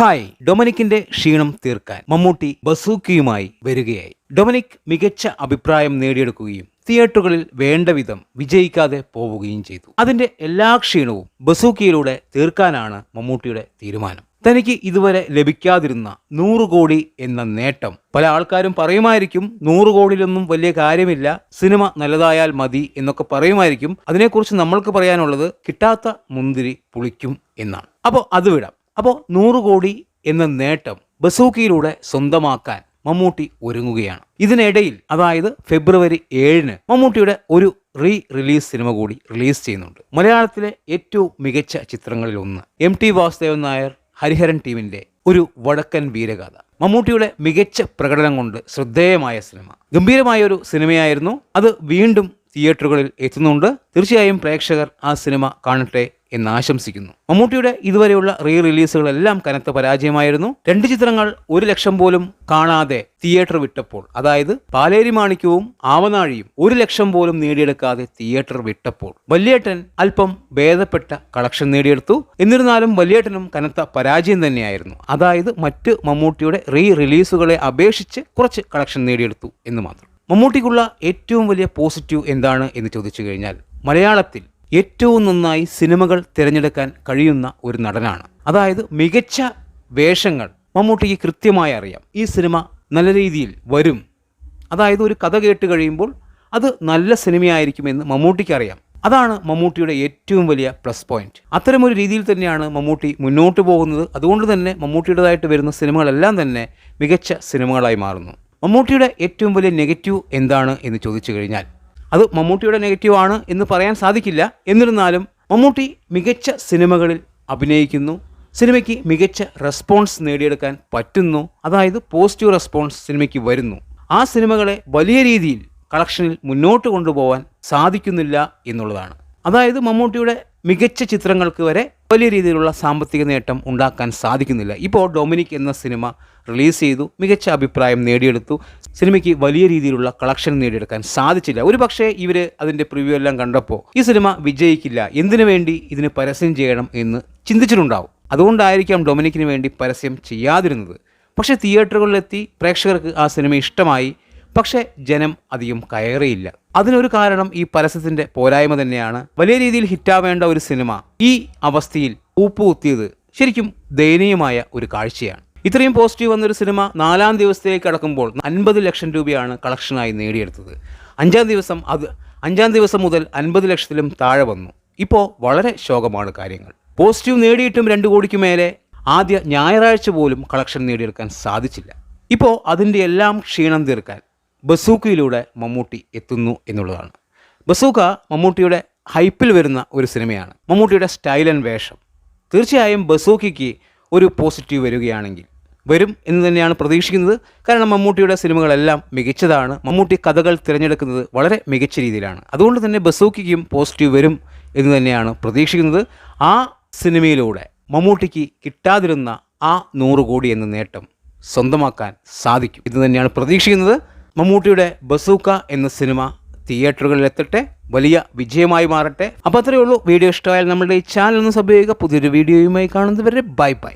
Hi. ഡൊമിനിക്കിന്റെ ക്ഷീണം തീർക്കാൻ Mammootty ബസൂക്കിയുമായി വരികയായി. Dominic മികച്ച അഭിപ്രായം നേടിയെടുക്കുകയും തിയേറ്ററുകളിൽ വേണ്ട വിധം വിജയിക്കാതെ പോവുകയും ചെയ്തു. അതിന്റെ എല്ലാ ക്ഷീണവും ബസൂക്കിയിലൂടെ തീർക്കാനാണ് മമ്മൂട്ടിയുടെ തീരുമാനം. തനിക്ക് ഇതുവരെ ലഭിക്കാതിരുന്ന നൂറ് കോടി എന്ന നേട്ടം പല ആൾക്കാരും പറയുമായിരിക്കും നൂറ് കോടിയിലൊന്നും വലിയ കാര്യമില്ല സിനിമ നല്ലതായാൽ മതി എന്നൊക്കെ പറയുമായിരിക്കും. അതിനെക്കുറിച്ച് നമ്മൾക്ക് പറയാനുള്ളത് കിട്ടാത്ത മുന്തിരി പുളിക്കും എന്നാണ്. അപ്പോൾ അത് വിടാം. അപ്പോൾ നൂറ് കോടി എന്ന നേട്ടം ബസൂക്കിയിലൂടെ സ്വന്തമാക്കാൻ മമ്മൂട്ടി ഒരുങ്ങുകയാണ്. ഇതിനിടയിൽ അതായത് ഫെബ്രുവരി ഏഴിന് മമ്മൂട്ടിയുടെ ഒരു റീ റിലീസ് സിനിമ കൂടി റിലീസ് ചെയ്യുന്നുണ്ട്. മലയാളത്തിലെ ഏറ്റവും മികച്ച ചിത്രങ്ങളിൽ ഒന്ന് എം ടി വാസുദേവൻ നായർ ഹരിഹരൻ ടീമിന്റെ ഒരു വടക്കൻ വീരഗാഥ. മമ്മൂട്ടിയുടെ മികച്ച പ്രകടനം കൊണ്ട് ശ്രദ്ധേയമായ സിനിമ. ഗംഭീരമായ ഒരു സിനിമയായിരുന്നു. അത് വീണ്ടും തിയേറ്ററുകളിൽ എത്തുന്നുണ്ട്. തീർച്ചയായും പ്രേക്ഷകർ ആ സിനിമ കാണട്ടെ എന്ന് ആശംസിക്കുന്നു. മമ്മൂട്ടിയുടെ ഇതുവരെയുള്ള റീ റിലീസുകളെല്ലാം കനത്ത പരാജയമായിരുന്നു. രണ്ട് ചിത്രങ്ങൾ ഒരു ലക്ഷം പോലും കാണാതെ തിയേറ്റർ വിട്ടപ്പോൾ അതായത് പാലേരി മാണിക്യവും ആവനാഴിയും ഒരു ലക്ഷം പോലും നേടിയെടുക്കാതെ തിയേറ്റർ വിട്ടപ്പോൾ വല്യേട്ടൻ അല്പം ഭേദപ്പെട്ട കളക്ഷൻ നേടിയെടുത്തു. എന്നിരുന്നാലും വല്യേട്ടനും കനത്ത പരാജയം തന്നെയായിരുന്നു. അതായത് മറ്റ് മമ്മൂട്ടിയുടെ റീ റിലീസുകളെ അപേക്ഷിച്ച് കുറച്ച് കളക്ഷൻ നേടിയെടുത്തു എന്ന് മാത്രം. മമ്മൂട്ടിക്കുള്ള ഏറ്റവും വലിയ പോസിറ്റീവ് എന്താണ് എന്ന് ചോദിച്ചു കഴിഞ്ഞാൽ മലയാളത്തിൽ ഏറ്റവും നന്നായി സിനിമകൾ തിരഞ്ഞെടുക്കാൻ കഴിയുന്ന ഒരു നടനാണ്. അതായത് മികച്ച വേഷങ്ങൾ മമ്മൂട്ടിക്ക് കൃത്യമായി അറിയാം. ഈ സിനിമ നല്ല രീതിയിൽ വരും. അതായത് ഒരു കഥ കേട്ട് കഴിയുമ്പോൾ അത് നല്ല സിനിമയായിരിക്കുമെന്ന് മമ്മൂട്ടിക്ക് അറിയാം. അതാണ് മമ്മൂട്ടിയുടെ ഏറ്റവും വലിയ പ്ലസ് പോയിന്റ്. അത്തരമൊരു രീതിയിൽ തന്നെയാണ് മമ്മൂട്ടി മുന്നോട്ട് പോകുന്നത്. അതുകൊണ്ട് തന്നെ മമ്മൂട്ടിയുടേതായിട്ട് വരുന്ന സിനിമകളെല്ലാം തന്നെ മികച്ച സിനിമകളായി മാറുന്നു. മമ്മൂട്ടിയുടെ ഏറ്റവും വലിയ നെഗറ്റീവ് എന്താണ് എന്ന് ചോദിച്ചു കഴിഞ്ഞാൽ അത് മമ്മൂട്ടിയുടെ നെഗറ്റീവ് ആണ് എന്ന് പറയാൻ സാധിക്കില്ല. എന്നിരുന്നാലും മമ്മൂട്ടി മികച്ച സിനിമകളിൽ അഭിനയിക്കുന്നു. സിനിമയ്ക്ക് മികച്ച റെസ്പോൺസ് നേടിയെടുക്കാൻ പറ്റുന്നു. അതായത് പോസിറ്റീവ് റെസ്പോൺസ് സിനിമയ്ക്ക് വരുന്നു. ആ സിനിമകളെ വലിയ രീതിയിൽ കളക്ഷനിൽ മുന്നോട്ട് കൊണ്ടുപോകാൻ സാധിക്കുന്നില്ല എന്നുള്ളതാണ്. അതായത് മമ്മൂട്ടിയുടെ മികച്ച ചിത്രങ്ങൾക്ക് വരെ വലിയ രീതിയിലുള്ള സാമ്പത്തിക നേട്ടം ഉണ്ടാക്കാൻ സാധിക്കുന്നില്ല. ഇപ്പോൾ ഡൊമിനിക് എന്ന സിനിമ റിലീസ് ചെയ്തു മികച്ച അഭിപ്രായം നേടിയെടുത്തു. സിനിമയ്ക്ക് വലിയ രീതിയിലുള്ള കളക്ഷൻ നേടിയെടുക്കാൻ സാധിച്ചില്ല. ഒരു പക്ഷേ ഇവർ അതിന്റെ പ്രിവ്യൂ എല്ലാം കണ്ടപ്പോൾ ഈ സിനിമ വിജയിക്കില്ല. എന്തിനു വേണ്ടി ഇതിന് പരസ്യം ചെയ്യണം എന്ന് ചിന്തിച്ചിട്ടുണ്ടാവും. അതുകൊണ്ടായിരിക്കാം ഡൊമിനിക്കിന് വേണ്ടി പരസ്യം ചെയ്യാതിരുന്നത്. പക്ഷേ തിയേറ്ററുകളിലെത്തി പ്രേക്ഷകർക്ക് ആ സിനിമ ഇഷ്ടമായി. പക്ഷേ ജനം അധികം കയറിയില്ല. അതിനൊരു കാരണം ഈ പരസ്യത്തിന്റെ പോരായ്മ തന്നെയാണ്. വലിയ രീതിയിൽ ഹിറ്റാവേണ്ട ഒരു സിനിമ ഈ അവസ്ഥയിൽ ഊപ്പുകുത്തിയത് ശരിക്കും ദയനീയമായ ഒരു കാഴ്ചയാണ്. ഇത്രയും പോസിറ്റീവ് വന്നൊരു സിനിമ നാലാം ദിവസത്തേക്ക് കടക്കുമ്പോൾ അൻപത് ലക്ഷം രൂപയാണ് കളക്ഷനായി നേടിയെടുത്തത്. അഞ്ചാം ദിവസം അത് അഞ്ചാം ദിവസം മുതൽ അൻപത് ലക്ഷത്തിലും താഴെ വന്നു. ഇപ്പോൾ വളരെ ശോകമാണ് കാര്യങ്ങൾ. പോസിറ്റീവ് നേടിയിട്ടും രണ്ട് കോടിക്ക് മേലെ ആദ്യ ഞായറാഴ്ച പോലും കളക്ഷൻ നേടിയെടുക്കാൻ സാധിച്ചില്ല. ഇപ്പോൾ അതിന്റെ എല്ലാം ക്ഷീണം തീർക്കാൻ ബസൂക്കയിലൂടെ മമ്മൂട്ടി എത്തുന്നു എന്നുള്ളതാണ്. ബസൂക്ക മമ്മൂട്ടിയുടെ ഹൈപ്പിൽ വരുന്ന ഒരു സിനിമയാണ്. മമ്മൂട്ടിയുടെ സ്റ്റൈൽ ആൻഡ് വേഷം. തീർച്ചയായും ബസൂക്കിക്ക് ഒരു പോസിറ്റീവ് വരികയാണെങ്കിൽ വരും എന്ന് തന്നെയാണ് പ്രതീക്ഷിക്കുന്നത്. കാരണം മമ്മൂട്ടിയുടെ സിനിമകളെല്ലാം മികച്ചതാണ്. മമ്മൂട്ടി കഥകൾ തിരഞ്ഞെടുക്കുന്നത് വളരെ മികച്ച രീതിയിലാണ്. അതുകൊണ്ട് തന്നെ ബസൂക്കിക്കും പോസിറ്റീവ് വരും എന്ന് തന്നെയാണ് പ്രതീക്ഷിക്കുന്നത്. ആ സിനിമയിലൂടെ മമ്മൂട്ടിക്ക് കിട്ടാതിരുന്ന ആ നൂറ് കോടി എന്ന നേട്ടം സ്വന്തമാക്കാൻ സാധിക്കും ഇത് തന്നെയാണ് പ്രതീക്ഷിക്കുന്നത്. മമ്മൂട്ടിയുടെ ബസൂക്ക എന്ന സിനിമ തിയേറ്ററുകളിൽ എത്തട്ടെ വലിയ വിജയമായി മാറട്ടെ. അപ്പോൾ അത്രയേ ഉള്ളൂ. വീഡിയോ ഇഷ്ടമായാൽ നമ്മുടെ ഈ ചാനൽ ഒന്ന് സബ് ചെയ്യുക. പുതിയൊരു വീഡിയോയുമായി കാണുന്നതുവരെ ബൈ ബൈ.